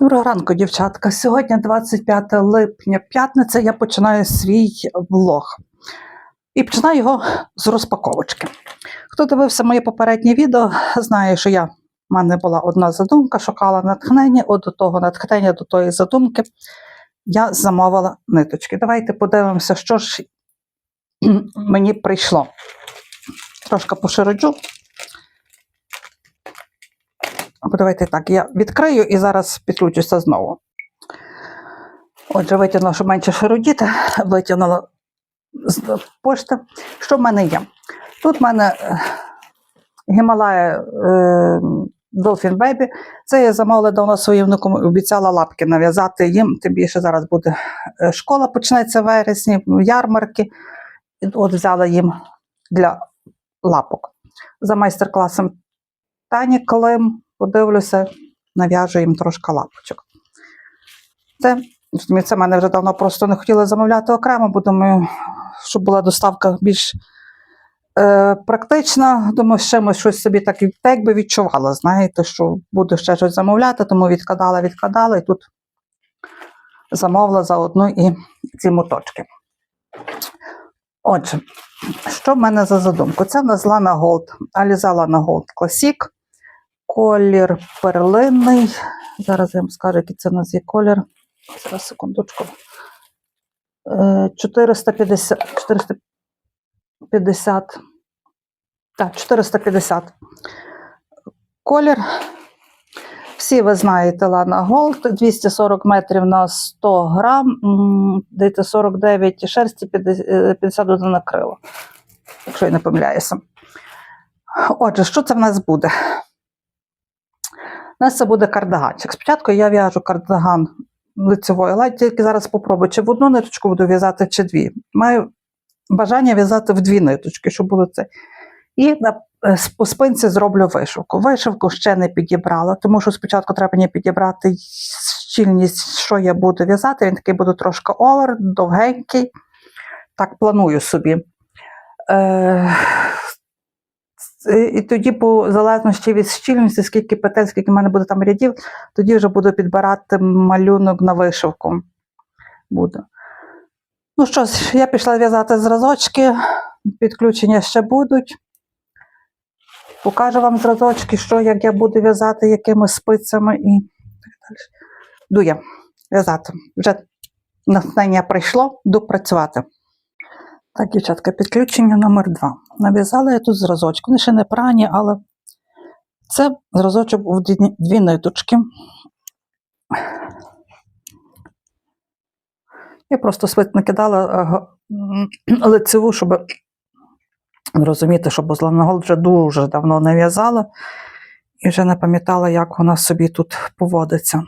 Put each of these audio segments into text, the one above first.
Доброго ранку, дівчатка. Сьогодні 25 липня, п'ятниця, я починаю свій влог. І починаю його з розпаковочки. Хто дивився моє попереднє відео, знає, що я, в мене була одна задумка, шукала натхнення, от до того натхнення, до тої задумки я замовила ниточки. Давайте подивимося, що ж мені прийшло. Трошки пошироджу. Або так, я відкрию і зараз підключуся знову. Отже, витягнула, щоб менше шарудіти, витягнула з пошти. Що в мене є? Тут в мене е, Гімалая е, Dolphin Baby. Це я замовила давно своїм внукам, обіцяла лапки нав'язати їм. Тим більше зараз буде е, школа, почнеться в вересні, ярмарки. От взяла їм для лапок. За майстер-класом Тані Клим подивлюся, нав'яжу їм трошки лапочок. Це, це мене вже давно просто не хотіла замовляти окремо, бо думаю, щоб була доставка більш е, практична. Думаю, ще ми щось собі так, так якби відчувала, знаєте, що буду ще щось замовляти, тому відкладала, відкладала і тут замовила заодно і ці моточки. Отже, що в мене за задумку? Це в нас Lana Gold, Aliza Lana Gold Classic. Колір перлинний. Зараз я вам скажу, який це у нас є колір. Зараз секундочку. Е, 450. 450. Так, 450. Колір. Всі ви знаєте Lana Gold, 240 метрів на 100 грам, дайте 49 шерсті, 50 е, 51 на крило, якщо я не помиляюся. Отже, що це в нас буде? У нас це буде кардаганчик. Спочатку я в'яжу кардаган лицевою, але тільки зараз попробую, чи в одну ниточку буду в'язати, чи дві. Маю бажання в'язати в дві ниточки, щоб було це. І на е, по спинці зроблю вишивку. Вишивку ще не підібрала, тому що спочатку треба мені підібрати щільність, що я буду в'язати. Він такий буде трошки овер, довгенький. Так планую собі. Е, І тоді, по залежності від щільності, скільки петель, скільки в мене буде там рядів, тоді вже буду підбирати малюнок на вишивку. Буду. Ну що ж, я пішла в'язати зразочки, підключення ще будуть. Покажу вам зразочки, що як я буду в'язати, якими спицями і так далі. Йду я в'язати. Вже натхнення прийшло, йду працювати. Так, дівчатка, підключення номер два. Нав'язала я тут зразочки. Вони ще не прані, але це зразочок у дві, ниточки. Я просто свит накидала е, лицеву, щоб розуміти, що Бозлана вже дуже давно не в'язала і вже не пам'ятала, як вона собі тут поводиться.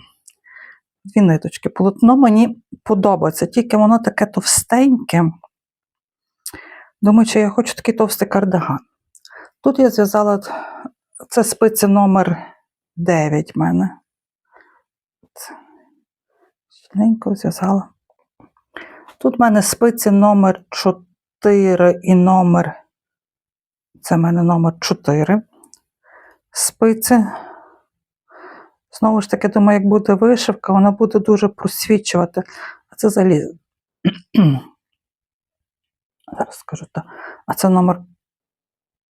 Дві ниточки. Полотно мені подобається, тільки воно таке товстеньке. Думаю, чи я хочу такий товстий кардиган. Тут я зв'язала це спиці номер 9 в мене. Щільненько зв'язала. Тут в мене спиці номер 4 і номер. Це в мене номер 4. Спиці. Знову ж таки, думаю, як буде вишивка, вона буде дуже просвічувати. А це заліз. Зараз скажу так. А це номер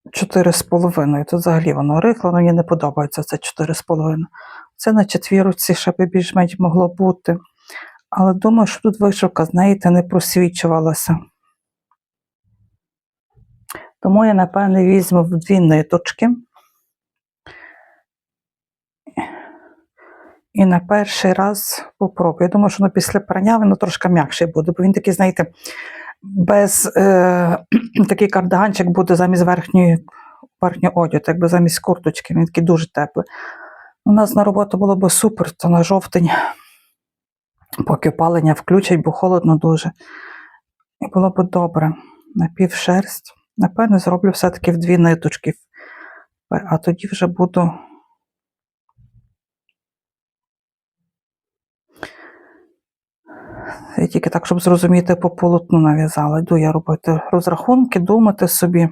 4,5. Тут взагалі воно рихло, мені не подобається це 4,5. Це на четвірці ще би більш-менш могло бути. Але думаю, що тут вишивка, знаєте, не просвічувалася. Тому я, напевне, візьму в дві ниточки. І на перший раз попробую. Я думаю, що ну, після прання воно трошки м'якше буде, бо він такий, знаєте, без е, такий кардаганчик буде замість верхньої верхнього одягу, якби замість курточки, він такий дуже теплий. У нас на роботу було б супер, то на жовтень, поки опалення включать, бо холодно дуже. І було б добре. Напівшерсть. Напевно, зроблю все-таки в дві ниточки. А тоді вже буду. Я тільки так, щоб зрозуміти, по полотну нав'язала. Йду я робити розрахунки, думати собі.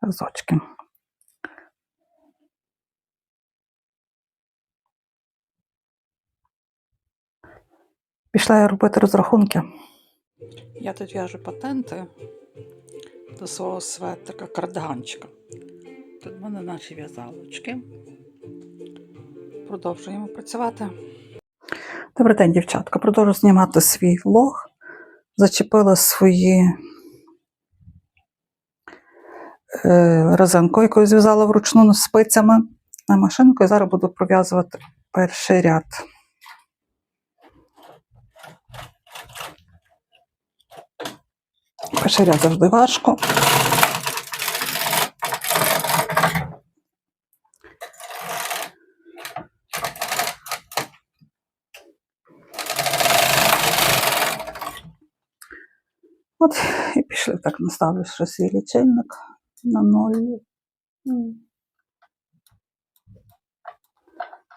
Разочки. Пішла я робити розрахунки. Я тут в'яжу патенти до свого светрика кардиганчика. Тут в мене наші в'язалочки. Продовжуємо працювати. Добрий день, дівчатка. Продовжую знімати свій влог. Зачепила свої е, резинку, яку зв'язала вручну спицями на машинку, і зараз буду пров'язувати перший ряд. Перший ряд завжди важко. От і пішли так наставлю ще свій лічильник на ноль.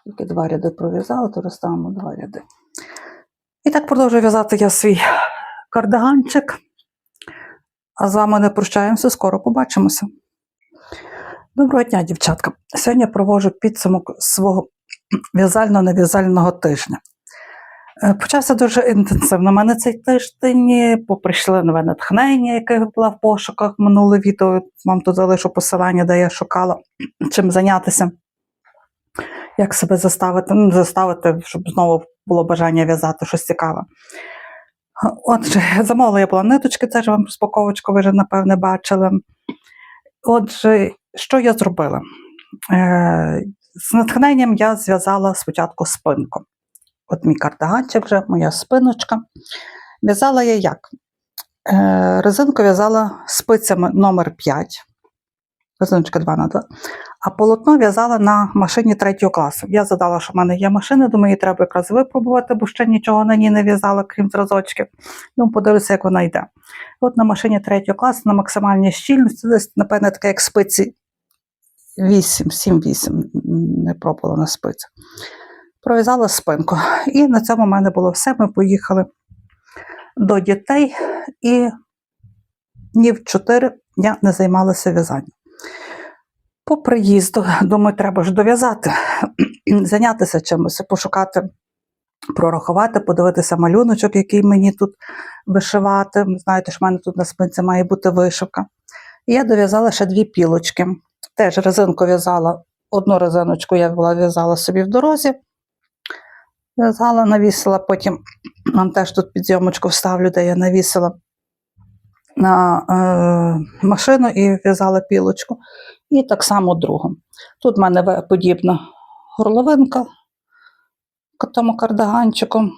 Тільки два ряди пров'язала, то розставимо два ряди. І так продовжую в'язати я свій кардиганчик. А з вами не прощаємося, скоро побачимося. Доброго дня, дівчатка. Сьогодні я проводжу підсумок свого в'язально-нев'язального тижня. Е, Почався дуже інтенсивно. У мене цей тиждень поприйшли нове натхнення, яке була в пошуках. Минуле відео вам тут залишу посилання, де я шукала чим зайнятися, як себе заставити, ну, заставити, щоб знову було бажання в'язати щось цікаве. Отже, замовила я була ниточки, це вам розпаковочку, ви вже, напевне, бачили. Отже, що я зробила? Е, з натхненням я зв'язала спочатку спинку. От мій кардиганчик вже, моя спиночка. В'язала я як? Е, резинку в'язала спицями номер 5, резиночка 2 на 2, а полотно в'язала на машині 3 класу. Я задала, що в мене є машина, думаю, її треба якраз випробувати, бо ще нічого на ній не в'язала, крім зразочків. Ну, подивлюся, як вона йде. От на машині 3 класу на максимальній щільності, десь, напевне, таке, як спиці 8, 7-8, не пробувала на спицях. Пров'язала спинку. І на цьому в мене було все. Ми поїхали до дітей, і днів 4 я не займалася в'язанням. По приїзду, думаю, треба ж дов'язати, зайнятися чимось, пошукати, прорахувати, подивитися малюночок, який мені тут вишивати. Знаєте, що в мене тут на спинці має бути вишивка. І я дов'язала ще дві пілочки. Теж резинку в'язала, одну резиночку я в'язала собі в дорозі. В'язала, навісила, потім вам теж тут підйомочку вставлю, де я навісила на е, машину і в'язала пілочку. І так само другу. Тут в мене подібна горловинка тому кардиганчику.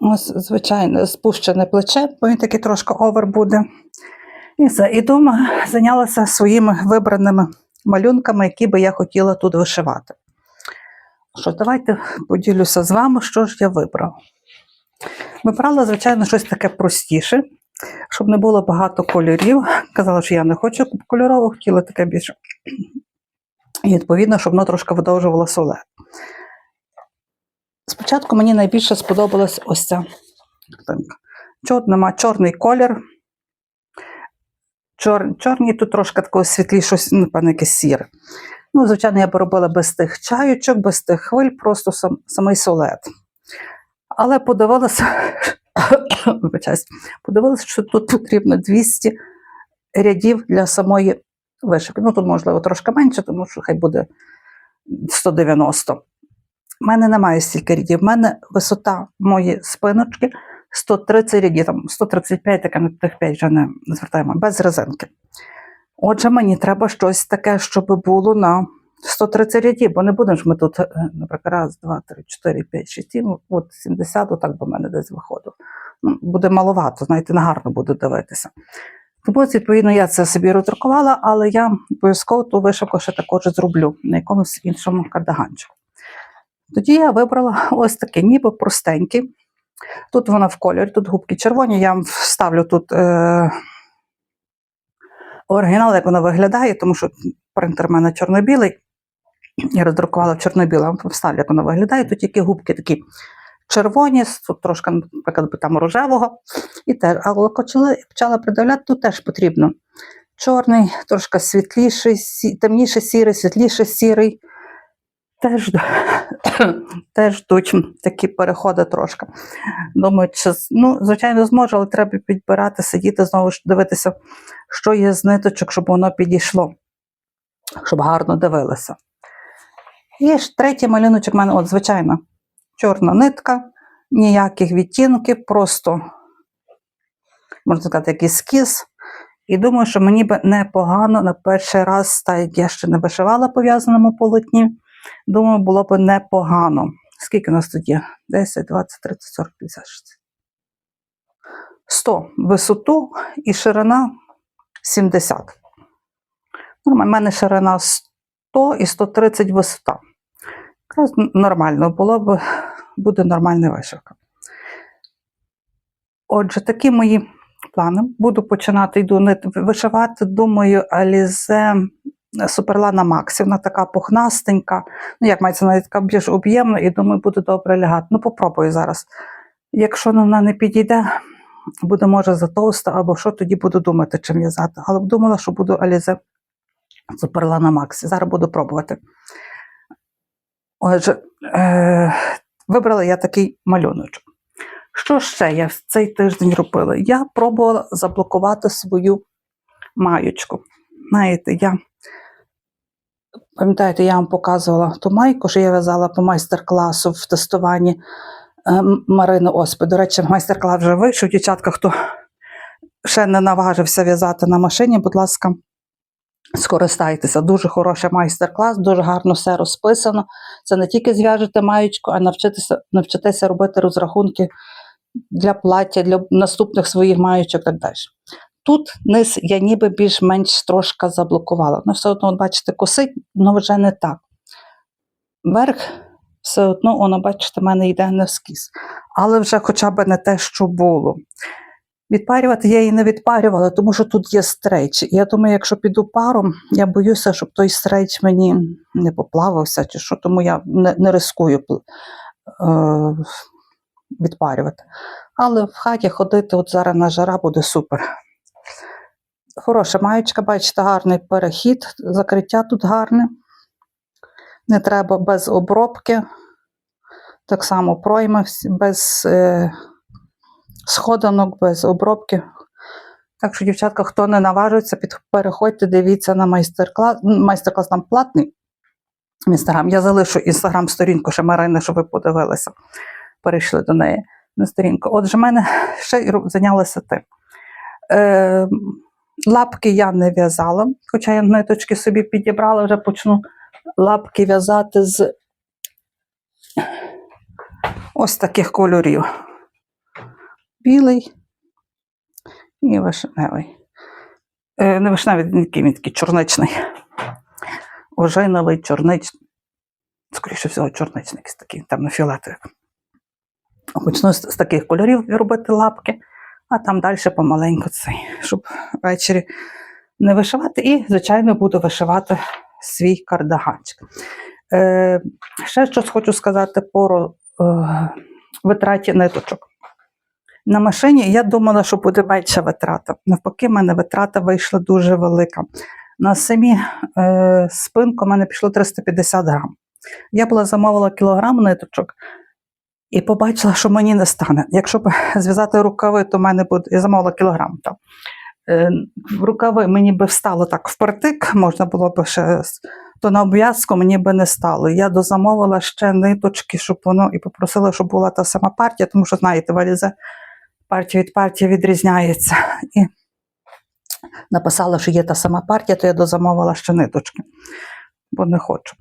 Ось, звичайно, спущене плече, бо він такий трошки овер буде. І все. І дома зайнялася своїми вибраними малюнками, які би я хотіла тут вишивати. Що, давайте поділюся з вами, що ж я вибрала. Вибрала, звичайно, щось таке простіше, щоб не було багато кольорів. Казала, що я не хочу кольорового, хотіла таке більше. І відповідно, щоб воно трошки видовжувало соле. Спочатку мені найбільше сподобалась ось ця картинка. Чор, чорний колір. Чор, чорний тут трошки такого світліше, напевно, якесь сіре. Ну, звичайно, я б робила без тих чаючок, без тих хвиль, просто сам, самий солет. Але подивилася, подивилася, що тут потрібно 200 рядів для самої вишивки. Ну, тут, можливо, трошки менше, тому що хай буде 190. У мене немає стільки рядів. У мене висота моєї спиночки 130 рядів, там 135, таке на тих 5 вже не звертаємо, без резинки. Отже, мені треба щось таке, щоб було на 130 рядів, бо не будемо ж ми тут, е, наприклад, раз, два, три, чотири, п'ять, шість, сім, от 70, отак би в мене десь виходило. Ну, буде маловато, знаєте, не гарно буде дивитися. Тому, відповідно, я це собі роздрукувала, але я обов'язково ту вишивку ще також зроблю на якомусь іншому кардиганчику. Тоді я вибрала ось такий, ніби простенький. Тут вона в кольорі, тут губки червоні. Я вставлю тут е, оригінал, як воно виглядає, тому що принтер в мене чорно-білий. Я роздрукувала в чорно-білому вставлю, як воно виглядає. Тут тільки губки такі червоні, тут трошки, наприклад, там рожевого. І теж, але почала, почала придивляти, тут теж потрібно. Чорний, трошки світліший, сі- темніше сірий, світліше сірий. Теж, теж йдуть такі переходи трошки. Думаю, чи, ну, звичайно, зможу, але треба підбирати, сидіти, знову ж дивитися, що є з ниточок, щоб воно підійшло, щоб гарно дивилося. І ж третій малюночок в мене, от, звичайно, чорна нитка, ніяких відтінків, просто, можна сказати, як ескіз. І думаю, що мені би непогано на перший раз, так я ще не вишивала по в'язаному полотні, думаю, було б непогано. Скільки у нас є? 10, 20, 30, 40, 50, 60. 100 висоту і ширина 70. У мене ширина 100 і 130 висота. Якраз нормально було б, буде нормальна вишивка. Отже, такі мої плани. Буду починати йду вишивати, думаю, Алізе Суперлана Максі. Вона така пухнастенька. Ну, як мається навіть така більш об'ємна, і думаю, буде добре лягати. Ну, попробую зараз. Якщо вона не підійде, буде може затовста, або що, тоді буду думати, чим в'язати. Але думала, що буду Алізе Суперлана Максі. Зараз буду пробувати. Отже, е, вибрала я такий малюночок. Що ще я в цей тиждень робила? Я пробувала заблокувати свою маєчку. Знаєте, я пам'ятаєте, я вам показувала ту майку, що я в'язала по майстер-класу в тестуванні е, Марини Оспи. До речі, майстер-клас вже вийшов. Дівчатка, хто ще не наважився в'язати на машині, будь ласка, скористайтеся. Дуже хороший майстер-клас, дуже гарно все розписано. Це не тільки зв'яжете маєчку, а навчитися, навчитися робити розрахунки для плаття, для наступних своїх маючок і так далі. Тут низ я ніби більш-менш трошки заблокувала. Ну, все одно, бачите, косить, але вже не так. Верх все одно, воно, бачите, в мене йде не вскіз. Але вже хоча б не те, що було. Відпарювати я її не відпарювала, тому що тут є стрейч. Я думаю, якщо піду паром, я боюся, щоб той стрейч мені не поплавився, чи що, тому я не, не рискую е, відпарювати. Але в хаті ходити от зараз на жара буде супер. Хороша маєчка, бачите, гарний перехід, закриття тут гарне. Не треба без обробки. Так само пройми без е, сходанок, без обробки. Так що, дівчатка, хто не наважується, під, переходьте, дивіться на майстер-клас. Майстер-клас там платний. в Інстаграм. Я залишу інстаграм-сторінку ще Марини, щоб ви подивилися. Перейшли до неї на сторінку. Отже, мене ще й зайнялася тим. Е, лапки я не в'язала, хоча я ниточки собі підібрала, вже почну лапки в'язати з ось таких кольорів. Білий і вишневий. Е, не вишневий, він такий, чорничний. Ожиновий, чорничний. Скоріше всього, чорничний, якийсь такий, темно-фіолетовий. Почну з, з таких кольорів робити лапки, а там далі помаленьку цей, щоб ввечері не вишивати. І, звичайно, буду вишивати свій кардаганчик. Е, ще щось хочу сказати по е, витраті ниточок. На машині я думала, що буде менша витрата. Навпаки, в мене витрата вийшла дуже велика. На самі е, спинку в мене пішло 350 грам. Я була замовила кілограм ниточок і побачила, що мені не стане. Якщо б зв'язати рукави, то в мене буде. Я замовила кілограм там. Е, рукави мені би встало так впритик, можна було б ще, то на обв'язку мені би не стало. Я дозамовила ще ниточки, щоб воно і попросила, щоб була та сама партія, тому що, знаєте, валізе партія від партії відрізняється. І написала, що є та сама партія, то я дозамовила ще ниточки, бо не хочу.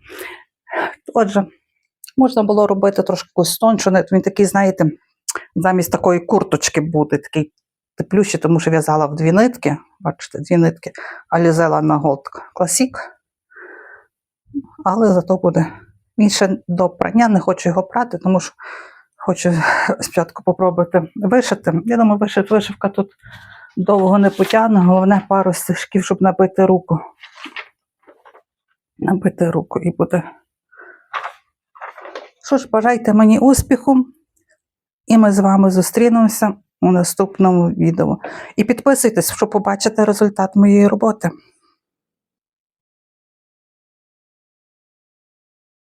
Отже, можна було робити трошки якусь тоншу. Він такий, знаєте, замість такої курточки буде, такий теплющий, тому що в'язала в дві нитки. Бачите, дві нитки, а лізела на Gold Classic. Але зато буде. Він ще до прання, не хочу його прати, тому що хочу спочатку попробувати вишити. Я думаю, вишив, вишивка тут довго не потягне, головне пару стежків, щоб набити руку. Набити руку і буде. Що ж, бажайте мені успіху, і ми з вами зустрінемося у наступному відео. І підписуйтесь, щоб побачити результат моєї роботи.